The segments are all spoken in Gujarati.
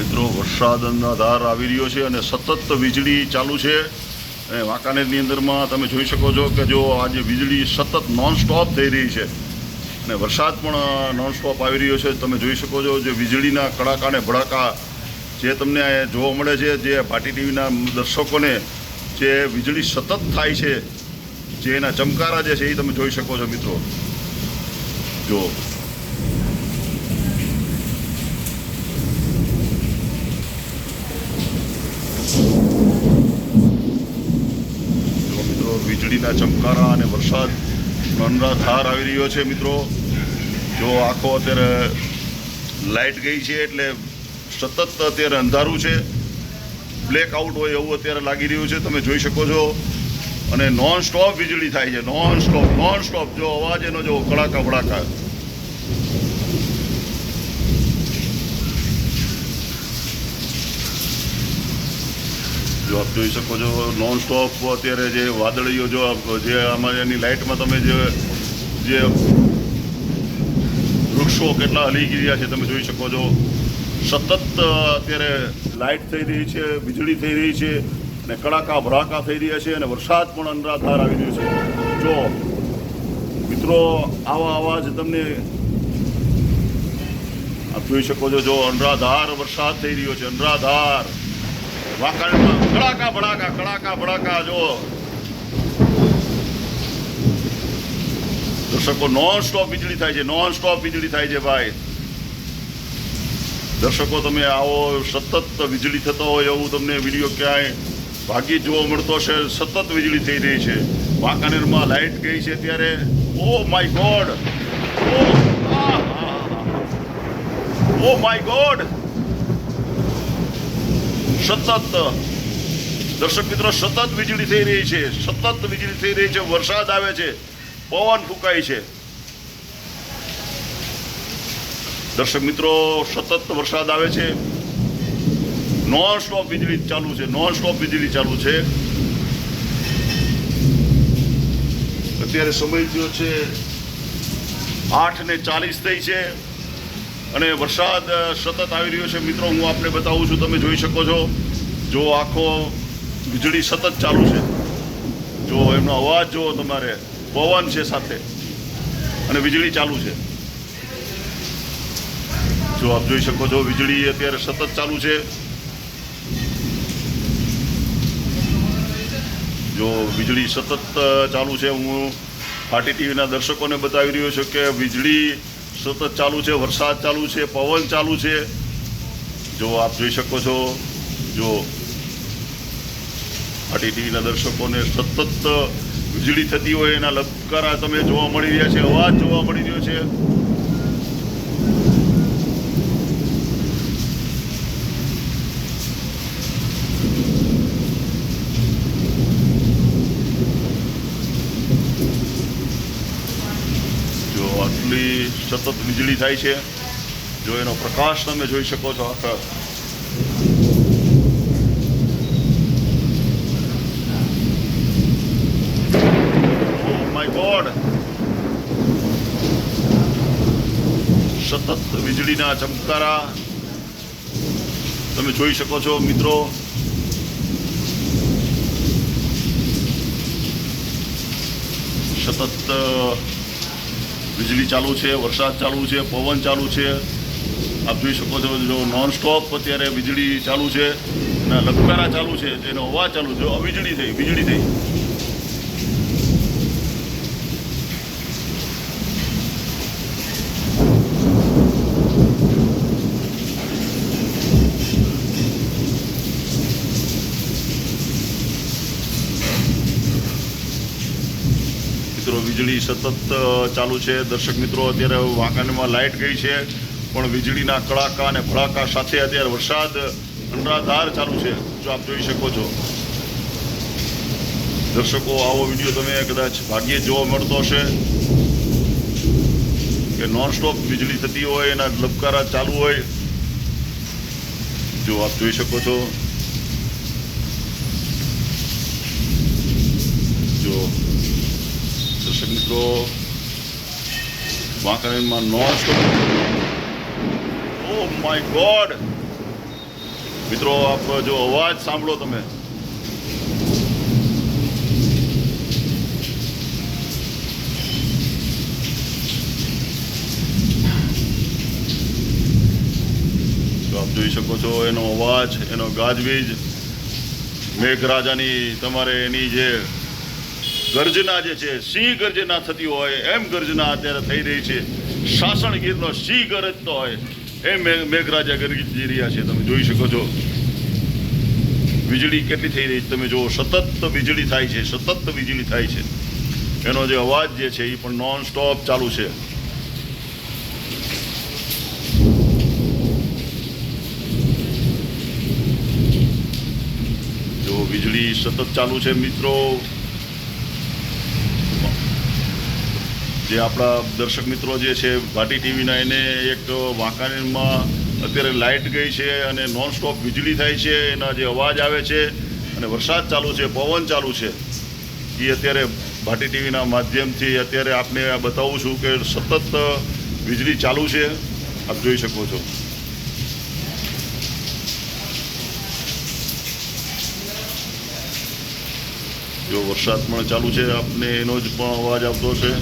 મિત્રો, વરસાદના ધાર આવી રહ્યો છે અને સતત વીજળી ચાલુ છે. અને વાંકાનેરની અંદરમાં તમે જોઈ શકો છો કે જો આજે વીજળી સતત નોન સ્ટોપ થઈ રહી છે અને વરસાદ પણ નોન સ્ટોપ આવી રહ્યો છે. તમે જોઈ શકો છો જે વીજળીના કડાકા અને ભડાકા જે તમને જોવા મળે છે, જે ભાટી ટીવીના દર્શકોને જે વીજળી સતત થાય છે, જે એના ચમકારા જે છે એ તમે જોઈ શકો છો મિત્રો. જો મિત્રો વીજળીના ચમકારા અને વરસાદ ધાર આવી રહ્યો છે મિત્રો. જો આખો અત્યારે લાઇટ ગઈ છે એટલે સતત અત્યારે અંધારું છે. બ્લેક આઉટ હોય એવું અત્યારે લાગી રહ્યું છે. તમે જોઈ શકો છો. અને નોન સ્ટોપ વીજળી થાય છે. Non stop non stop. જો અવાજ એનો જો કડાકા ભડાકા જો આપ જોઈ શકો છો નોન સ્ટોપ અત્યારે જે વાદળીઓ જો જે આમાં એની લાઇટમાં તમે જે જે વૃક્ષો કેટલા હલી ગયા છે તમે જોઈ શકો છો. સતત અત્યારે લાઇટ થઈ રહી છે, વીજળી થઈ રહી છે અને કડાકા ભરાકા થઈ રહ્યા છે અને વરસાદ પણ અનરાધાર આવી રહ્યો છે. જો, મિત્રો, આવા અવાજ તમને આપ જોઈ શકો છો, જો અનરાધાર વરસાદ થઈ રહ્યો છે અનરાધાર વાંકાનેરમાં કડાકા ભડાકા કડાકા, ભડાકા જો દર્શકો નોન સ્ટોપ વીજળી થાય છે નોન સ્ટોપ વીજળી થાય છે ભાઈ. દર્શકો તમે આવો, સતત વીજળી થતો હોય એવું તમને વીડિયો ક્યાંય ભાગ્યે જોવા મળતો હશે, સતત વીજળી થઈ રહી છે. વાંકાનેરમાં લાઇટ ગઈ છે ત્યારે. Oh my God! Oh my God! સતત. દર્શક મિત્રો, સતત વીજળી થઈ રહી છે. સતત વીજળી થઈ રહી છે. વરસાદ આવે છે. પવન ફૂંકાય છે. દર્શક મિત્રો, સતત વરસાદ આવે છે. નોન સ્ટોપ વીજળી ચાલુ છે. નોન સ્ટોપ વીજળી ચાલુ છે. અત્યારે સમય થયો છે આઠ ને ચાલીસ થઈ છે. અને વરસાદ સતત આવી રહ્યો છે. મિત્રો, હું આપને બતાવું છું, તમે જોઈ શકો છો. જો આખો વીજળી સતત ચાલુ છે. જો એમનો અવાજ, જો તમારે પવન છે સાથે. અને વીજળી ચાલુ છે. જો આપ જોઈ શકો છો, વીજળી અત્યારે સતત ચાલુ છે. જો વીજળી સતત ચાલુ છે, હું ફાટી ટીવીના દર્શકોને બતાવી રહ્યો છું કે વીજળી સતત ચાલુ છે, વરસાદ ચાલુ છે, પવન ચાલુ છે. જો આપ જોઈ શકો છો, જો આટી ટીવીના દર્શકોને સતત વીજળી થતી હોય એના લબકારા તમે જોવા મળી રહ્યા છે, અવાજ જોવા મળી રહ્યો છે જો આટલી સતત વીજળી થાય છે. જો એનો પ્રકાશ તમે જોઈ શકો છો આખા. માય ગોડ સતત વીજળીના ચમકારા. તમે જોઈ શકો છો મિત્રો. સતત વીજળી ચાલુ છે, વરસાદ ચાલુ છે, પવન ચાલુ છે. આપ જોઈ શકો છો, જો નોન સ્ટોપ અત્યારે વીજળી ચાલુ છે અને લગકારા ચાલુ છે જેનો અવાજ ચાલુ છે. વીજળી થઈ વીજળી થઈ મિત્રો વીજળી સતત ચાલુ છે. દર્શક મિત્રો, અત્યારે વાંકાનેરમાં લાઇટ ગઈ છે. પણ વીજળીના કડાકા અને ભડાકા સાથે અત્યારે વરસાદ અનરાધાર ચાલુ છે. જો આપ જોઈ શકો છો. દર્શકો, આવો વીડિયો તમે કદાચ ભાગ્યે જોવા મળતો હશે કે નોન સ્ટોપ વીજળી થતી હોય, એના લબકારા ચાલુ હોય. જો આપ જોઈ શકો છો. જો દર્શક મિત્રો વાંકાનેરમાં non stop oh my God મિત્રો આપ જો અવાજ સાંભળો તમે આપ જોઈ શકો છો એનો અવાજ એનો ગાજવીજ મેઘરાજાની તમારે એની જે ગર્જના જે છે, સિંહ ગર્જના થતી હોય, એમ ગર્જના અત્યારે થઈ રહી છે. શાસણ ગીરનો સિંહ ગરજતો હોય. એમ મેઘ- મેઘરાજા ગરજી રહ્યા છે, તમે જોઈ શકો છો. વીજળી કેટલી થઈ રહી છે, તમે જુઓ, સતત વીજળી થાય છે, સતત વીજળી થાય છે. એનો જે અવાજ જે છે, એ પણ નોન સ્ટોપ ચાલુ છે. જો વીજળી સતત ચાલુ છે, મિત્રો. જે આપણા દર્શક મિત્રો જે છે ભાટી ટીવીના એને એક વાંકાનેરમાં અત્યારે લાઇટ ગઈ છે અને નોન સ્ટોપ વીજળી થાય છે, એના જે અવાજ આવે છે અને વરસાદ ચાલુ છે, પવન ચાલુ છે, એ અત્યારે ભાટી ટીવીના માધ્યમથી અત્યારે આપને બતાવું છું કે સતત વીજળી ચાલુ છે, આપ જોઈ શકો છો. જો વરસાદ પણ ચાલુ છે, આપને એનો જ પણ અવાજ આવતો છે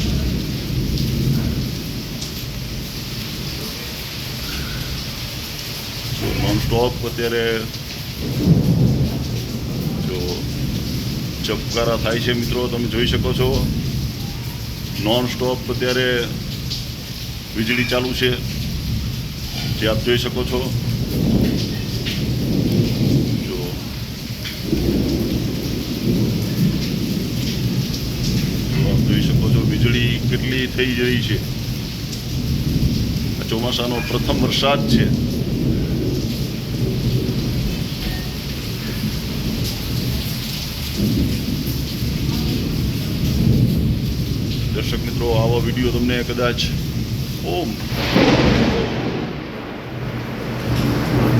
નોન સ્ટોપ અત્યારે જો ચપકારા થાય છે મિત્રો, તમે જોઈ શકો છો. નોન સ્ટોપ અત્યારે વીજળી ચાલુ છે, જે આપ જોઈ શકો છો. જો. આપ જોઈ શકો છો વીજળી કેટલી થઈ રહી છે. ચોમાસાનો પ્રથમ વરસાદ છે દર્શક મિત્રો આવા વીડિયો તમને કદાચ ઓમ.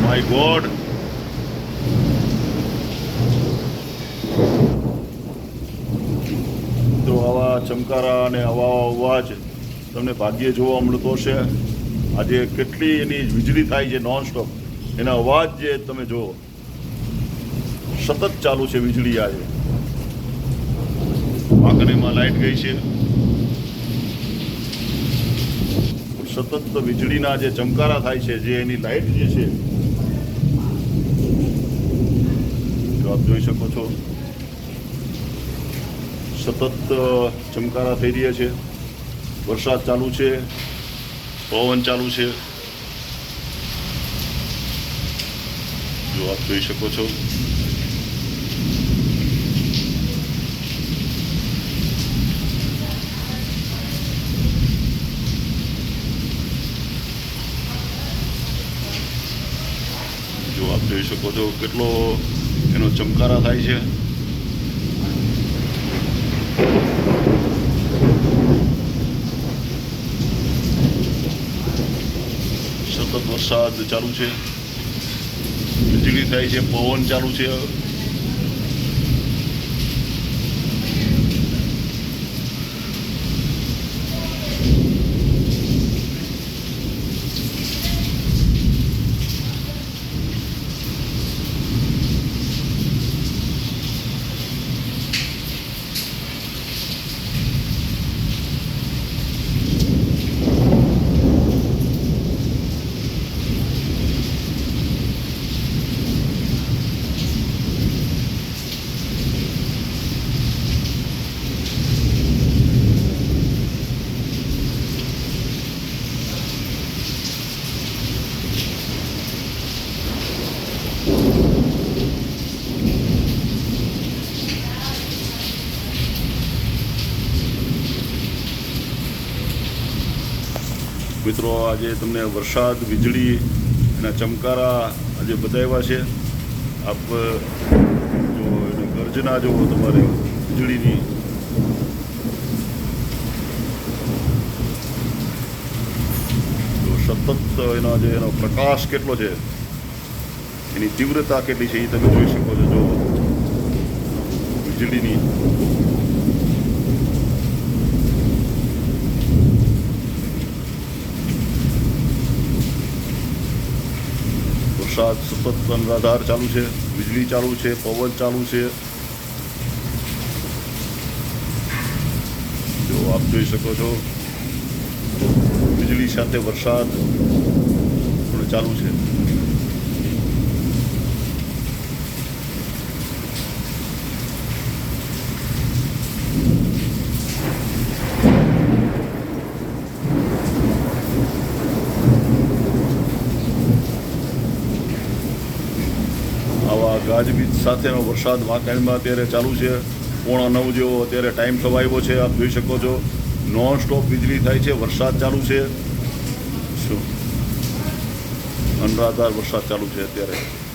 માય ગોડ તો આવા ચમકારા અને આવા અવાજ તમને ભાગ્યે જોવા મળતો છે આજે કેટલી એની વીજળી થાય છે નોન સ્ટોપ એના અવાજ જે તમે જુઓ. સતત ચાલુ છે વીજળી આજે. વાંકણીમાં લાઈટ ગઈ છે. સતત વીજળીના જે ચમકારા થાય છે, જે એની લાઈટ જે છે જો આપ જોઈ શકો છો. સતત ચમકારા થઈ રહ્યા છે. વરસાદ ચાલુ છે, પવન ચાલુ છે. જો આપ જોઈ શકો છો. જોઈ શકો છો કેટલો એનો ચમકારા થાય છે. સતત વરસાદ ચાલુ છે. વીજળી થાય છે, પવન ચાલુ છે. મિત્રો, આજે તમને વરસાદ, વીજળી એના ચમકારા આજે બતાવ્યા છે. આપ, જો એની ગર્જના જો તમારે વીજળીની. સતત એનો જે એનો પ્રકાશ કેટલો છે, એની તીવ્રતા કેટલી છે એ તમે જોઈ શકો છો. જો વીજળીની વરસાદ સતત અનરાધાર ચાલુ છે, વીજળી ચાલુ છે, પવન ચાલુ છે. જો આપ જોઈ શકો છો, વીજળી સાથે વરસાદ પણ ચાલુ છે આવા ગાજવીજ સાથેનો વરસાદ વાંકાનેરમાં અત્યારે ચાલુ છે. પોણા નવ જેવો અત્યારે ટાઈમ થવા આવ્યો છે, આપ જોઈ શકો છો. નોન સ્ટોપ વીજળી થાય છે, વરસાદ ચાલુ છે. શું? અનરાધાર વરસાદ ચાલુ છે અત્યારે.